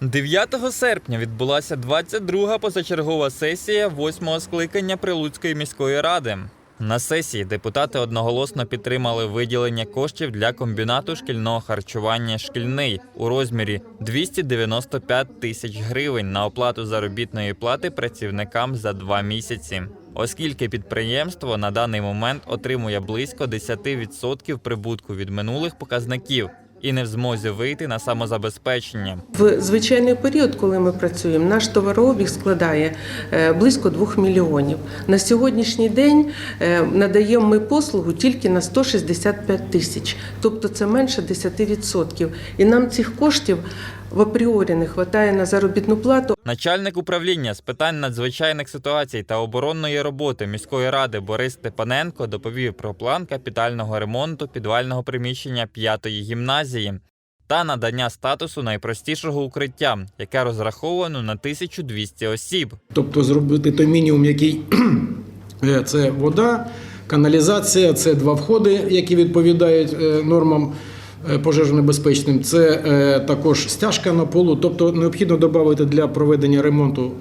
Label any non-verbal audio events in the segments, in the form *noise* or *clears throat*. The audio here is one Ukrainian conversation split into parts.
9 серпня відбулася 22-га позачергова сесія 8-го скликання Прилуцької міської ради. На сесії депутати одноголосно підтримали виділення коштів для комбінату шкільного харчування шкільний у розмірі 295 тисяч гривень на оплату заробітної плати працівникам за два місяці. Оскільки підприємство на даний момент отримує близько 10% прибутку від минулих показників і не в змозі вийти на самозабезпечення. В звичайний період, коли ми працюємо, наш товарообіг складає е, близько 2 мільйонів. На сьогоднішній день е, надаємо ми послугу тільки на 165 тисяч, тобто це менше 10%. І нам цих коштів в апріорі не вистачає на заробітну плату. Начальник управління з питань надзвичайних ситуацій та оборонної роботи міської ради Борис Степаненко доповів про план капітального ремонту підвального приміщення п'ятої гімназії та надання статусу найпростішого укриття, яке розраховано на 1200 осіб. Тобто зробити той мінімум, який *clears throat* е, це вода, каналізація, це два входи, які відповідають е, нормам пожежонебезпечним. Це е, також стяжка на полу. Тобто необхідно додати для проведення ремонту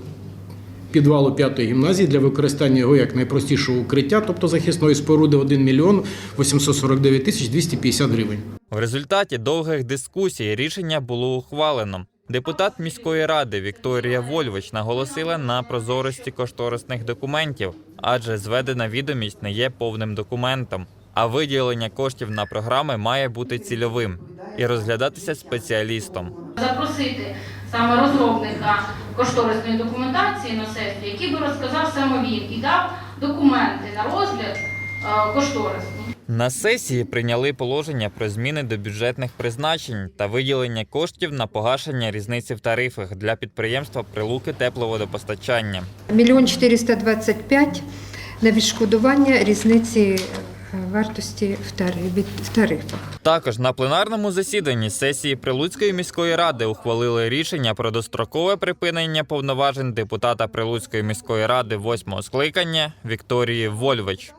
підвалу п'ятої гімназії для використання його як найпростішого укриття, тобто захисної споруди 1 мільйон 849 тисяч 250 гривень. В результаті довгих дискусій рішення було ухвалено. Депутат міської ради Вікторія Вольвич наголосила на прозорості кошторисних документів, адже зведена відомість не є повним документом. А виділення коштів на програми має бути цільовим і розглядатися спеціалістом. запросити саме розробника кошторисної документації на сесію, який би розказав саме він і дав документи на розгляд е, кошторису. На сесії прийняли положення про зміни до бюджетних призначень та виділення коштів на погашення різниці в тарифах для підприємства Прилуки тепловодопостачання. Мільйон 425 на відшкодування різниці вартості в Тариві тарифах. Також на пленарному засіданні сесії Прилуцької міської ради ухвалили рішення про дострокове припинення повноважень депутата Прилуцької міської ради восьмого скликання Вікторії Вольвич.